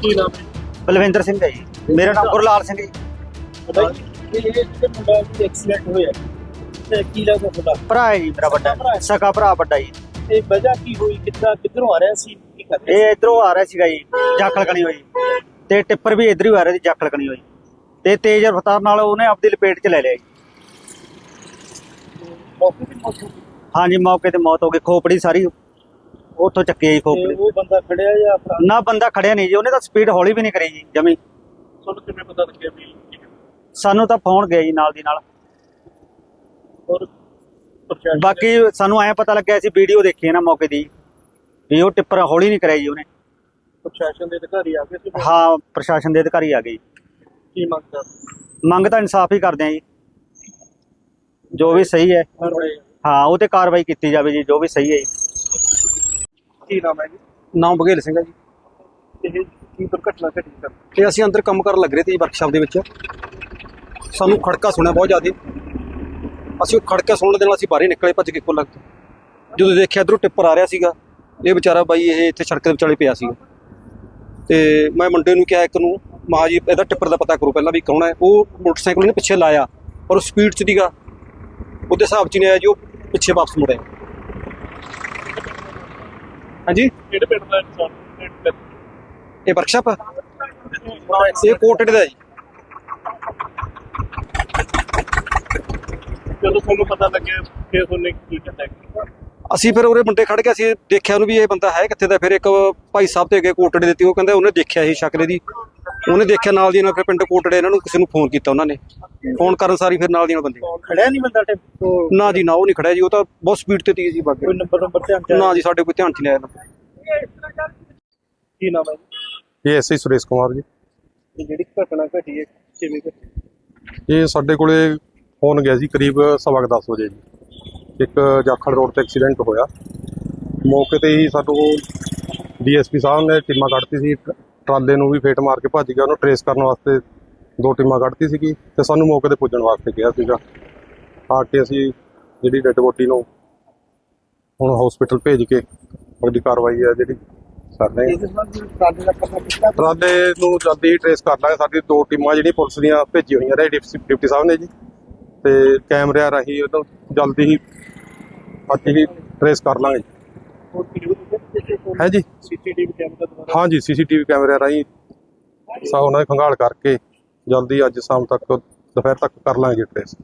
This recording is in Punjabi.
ਕੀ ਨਾਮ ਹੈ? ਬਲਵਿੰਦਰ ਸਿੰਘ ਹੈ ਜੀ। ਮੇਰਾ ਨਾਮ ਗੁਰਲਾਲ ਸਿੰਘ ਜੀ। ਇਹ ਜਿਹੜੇ ਮੁੰਡਾ ਦੀ ਐਕਸੀਡੈਂਟ ਹੋਇਆ ਤੇ ਕੀ ਲੱਗਦਾ ਤੁਹਾਡਾ? ਭਰਾ ਹੈ ਜੀ ਮੇਰਾ ਵੱਡਾ। ਸਕਾ ਭਰਾ ਵੱਡਾ ਜੀ। ਇਹ ਵਜ੍ਹਾ ਕੀ ਹੋਈ? ਕਿੱਦਾਂ ਕਿੱਧਰੋਂ ਆ ਰਿਹਾ ਸੀ? ਕੀ ਕਰ ਰਿਹਾ ਇਹ ਇਧਰੋਂ ਆ ਰਿਹਾ ਸੀਗਾ ਜੀ ਜਾਖਲ ਕਣੀ ਹੋਈ। ਤੇ ਟਿੱਪਰ ਵੀ ਇਧਰ ਹੀ ਆ ਰਿਹਾ ਸੀ ਜਾਖਲ ਕਣੀ ਹੋਈ। ਤੇ ਤੇਜ਼ ਰਫ਼ਤਾਰ ਨਾਲ ਉਹਨੇ ਆਪਦੀ ਲਪੇਟ 'ਚ ਲੈ ਲਿਆ ਜੀ। ਸੀ ਮੌਕੇ ਤੇ ਮੌਤ ਹੋ ਗਈ? ਹਾਂਜੀ ਮੌਕੇ ਤੇ ਮੌਤ ਹੋ ਗਈ। ਖੋਪੜੀ ਸਾਰੀ ਉੱਥੋਂ ਚੱਕੀ ਜੀ ਤੇ ਖੋਪੜੀ ਉਹ ਬੰਦਾ ਖੜਿਆ ਜਾਂ ਆਪਣਾ? ਨਾ ਬੰਦਾ ਖੜਿਆ ਨਹੀਂ ਜੀ ਉਹਨੇ ਤਾਂ ਸਪੀਡ ਹੌਲੀ ਵੀ ਨਹੀਂ ਕਰੀ ਜੀ ਜਮੀ। ਤੁਹਾਨੂੰ ਕਿਵੇਂ ਪਤਾ ਲੱਗਿਆ ਵੀ ਸਾਨੂੰ ਤਾਂ ਫੋਨ ਗਿਆ ਜੀ ਨਾਲ ਦੀ ਨਾਲ। ਔਰ ਪ੍ਰਸ਼ਾਸਨ ਬਾਕੀ ਸਾਨੂੰ ਐਂ ਪਤਾ ਲੱਗਿਆ ਸੀ ਵੀਡੀਓ ਦੇਖੀ ਹੈ ਨਾ ਮੌਕੇ ਦੀ। ਵੀ ਉਹ ਟਿੱਪਰ ਹੌਲੀ ਨਹੀਂ ਕਰਿਆ ਜੀ ਉਹਨੇ। ਪ੍ਰਸ਼ਾਸਨ ਦੇ ਅਧਿਕਾਰੀ ਆ ਗਏ ਸੀ? ਹਾਂ ਪ੍ਰਸ਼ਾਸਨ ਦੇ ਅਧਿਕਾਰੀ ਆ ਗਏ ਜੀ। ਕੀ ਮੰਗਦਾ ਮੰਗ ਤਾਂ ਇਨਸਾਫ ਹੀ ਕਰਦੇ ਆ ਜੀ। ਜੋ ਵੀ ਸਹੀ ਹੈ। ਹਾਂ ਉਹ ਤੇ ਕਾਰਵਾਈ ਕੀਤੀ ਜਾਵੇ ਜੀ ਜੋ ਵੀ ਸਹੀ ਹੈ ਜੀ। ਕੀ ਨਾਮ ਹੈ ਜੀ? ਨਾਮ ਬਘੇਲ ਸਿੰਘ ਹੈ ਜੀ। ਇਹ ਕੀ ਦੁਰਘਟਨਾ ਘਟੀ ਸਰ? ਤੇ ਅਸੀਂ ਅੰਦਰ ਕੰਮ ਕਰਨ ਲੱਗ ਰਹੇ ਸੀ ਵਰਕਸ਼ਾਪ ਦੇ ਵਿੱਚ। ਸਾਨੂੰ ਖੜਕਾ ਸੁਣਿਆ ਬਹੁਤ ਜ਼ਿਆਦਾ। ਅਸੀਂ ਉਹ ਖੜਕਾ ਸੁਣਨ ਦੇ ਨਾਲ ਅਸੀਂ ਬਾਹਰ ਨਿਕਲੇ ਭੱਜ ਕੇ ਕੋਲ ਲੱਗ। ਜਦੋਂ ਦੇਖਿਆ ਇਧਰੋਂ ਟਿੱਪਰ ਆ ਰਿਹਾ ਸੀਗਾ। ਇਹ ਵਿਚਾਰਾ ਬਾਈ ਇਹ ਇੱਥੇ ਸੜਕ ਦੇ ਵਿਚਾਲੇ ਪਿਆ ਸੀਗਾ। ਤੇ ਮੈਂ ਮੁੰਡੇ ਨੂੰ ਕਿਹਾ ਇੱਕ ਨੂੰ ਮਹਾ ਜੀ ਇਹਦਾ ਟਿੱਪਰ ਦਾ ਪਤਾ ਕਰੋ ਪਹਿਲਾਂ ਵੀ ਕੌਣ ਹੈ। ਉਹ ਮੋਟਰਸਾਈਕਲ ਇਹਨੇ ਪਿੱਛੇ ਲਾਇਆ ਪਰ ਉਹ ਸਪੀਡ 'ਚ ਦੀਗਾ ਉਹਦੇ ਹਿਸਾਬ 'ਚ ਨਹੀਂ ਆਇਆ ਜੀ ਉਹ ਪਿੱਛੇ ਵਾਪਸ ਮੁੜਿਆ। ਹਾਂਜੀ। ਕਿਹੜੇ ਪਿੰਡ ਦਾ ਇਨਸਾਨ? ਇਹ ਵਰਕਸ਼ਾਪ ਇਹ ਕੋਟੜੇ ਦਾ ਜੀ। ਜਦੋਂ ਤੁਹਾਨੂੰ ਪਤਾ ਲੱਗਿਆ ਕਿ ਉਹਨੇ ਕੀ ਕੀਤਾ ਅਸੀਂ ਫਿਰ ਉਹਦੇ ਮੁੰਡੇ ਖੜ ਗਏ ਅਸੀਂ ਦੇਖਿਆ ਉਹਨੂੰ ਵੀ ਇਹ ਬੰਦਾ ਹੈ ਕਿੱਥੇ ਦਾ ਫਿਰ ਇੱਕ ਭਾਈ ਸਾਹਿਬ ਤੇ ਅੱਗੇ ਕੋਟੜੇ ਦਿੱਤੀ ਉਹ ਕਹਿੰਦੇ ਉਹਨੇ ਦੇਖਿਆ ਇਹ ਸ਼ਕਲੇ ਦੀ ਉਹਨੇ ਦੇਖਿਆ ਨਾਲ ਦੀ ਨਾਲ ਫਿਰ ਪਿੰਡ ਕੋਟੜੇ ਇਹਨਾਂ ਨੂੰ ਕਿਸੇ ਨੂੰ ਫੋਨ ਕੀਤਾ ਉਹਨਾਂ ਨੇ। ਫੋਨ ਕਰਨ ਸਾਰੀ ਫਿਰ ਨਾਲ ਦੀ ਨਾਲ ਬੰਦੇ ਖੜਿਆ ਨਹੀਂ ਬੰਦਾ ਟੈਂਪੋ ਨਾ ਜੀ ਨਾ ਉਹ ਨਹੀਂ ਖੜਿਆ ਜੀ ਉਹ ਤਾਂ ਬਹੁਤ ਸਪੀਡ ਤੇ ਤੀ ਜੀ ਬਾਕੀ। ਕੋਈ ਨੰਬਰ ਨੰਬਰ ਧਿਆਨ ਚ? ਨਾ ਜੀ ਸਾਡੇ ਕੋਈ ਧਿਆਨ ਚ ਨਹੀਂ ਆਇਆ। ਕੀ ਨਾਮ ਹੈ ਜੀ? ਇਹ ਐਸਆਈ ਸੁਰੇਸ਼ ਕੁਮਾਰ ਜੀ। ਇਹ ਜਿਹੜੀ ਘਟਨਾ ਘਟੀ ਹੈ ਕਿਵੇਂ ਘਟੀ? ਇਹ ਸਾਡੇ ਕੋਲੇ ਫੋਨ ਗਿਆ ਸੀ ਕਰੀਬ ਸਵਾ ਕੁ ਦਸ ਵਜੇ ਜੀ। ਇੱਕ ਜਾਖੜ ਰੋਡ ਤੇ ਐਕਸੀਡੈਂਟ ਹੋਇਆ। ਮੌਕੇ ਤੇ ਹੀ ਸਾਨੂੰ ਡੀਐਸਪੀ ਸਾਹਿਬ ਨੇ ਟੀਮਾਂ ਕੱਢਤੀ ਸੀ। ਟਰਾਲੇ ਨੂੰ ਵੀ ਫੇਟ ਮਾਰ ਕੇ ਭੱਜ ਗਿਆ, ਉਹਨੂੰ ਟਰੇਸ ਕਰਨ ਵਾਸਤੇ ਦੋ ਟੀਮਾਂ ਕੱਢਤੀ ਸੀਗੀ ਤੇ ਸਾਨੂੰ ਮੌਕੇ ਤੇ ਪੁੱਜਣ ਵਾਸਤੇ ਕਿਹਾ ਸੀਗਾ। ਆ ਕੇ ਅਸੀਂ ਜਿਹੜੀ ਡੈੱਡ ਬੋਡੀ ਨੂੰ ਹੁਣ ਹਸਪੀਟਲ ਭੇਜ ਕੇ ਅਗਲੀ ਕਾਰਵਾਈ ਹੈ ਜਿਹੜੀ ਕਰ ਟਰਾਲੇ ਨੂੰ ਜਲਦੀ ਹੀ ਟਰੇਸ ਕਰ ਲਾਂਗੇ। ਸਾਡੀ ਦੋ ਟੀਮਾਂ ਜਿਹੜੀ ਪੁਲਿਸ ਦੀਆਂ ਭੇਜੀ ਹੋਈਆਂ ਨੇ ਡਿਪਟੀ ਡਿਪਟੀ ਸਾਹਿਬ ਨੇ ਜੀ। ਤੇ ਕੈਮਰਿਆਂ ਰਾਹੀਂ ਉਹਨੂੰ ਜਲਦੀ ਹੀ ਅੱਜ ਹੀ ਟਰੇਸ ਕਰ ਲਾਂਗੇ। ਹੋਰ ਹੈ ਜੀ। ਸੀਸੀਟੀਵੀ ਕੈਮਰਾ ਦੁਆਰਾ ਹਾਂ ਜੀ ਸੀਸੀਟੀਵੀ ਕੈਮਰਿਆਂ ਰਾਹੀਂ ਸਾ ਉਹਨਾਂ ਦੀ ਖੰਗਾਲ ਕਰਕੇ ਜਲਦੀ ਅੱਜ ਸ਼ਾਮ ਤੱਕ ਦੁਪਹਿਰ ਤੱਕ ਕਰ ਲਾਂਗੇ ਟਰੇਸ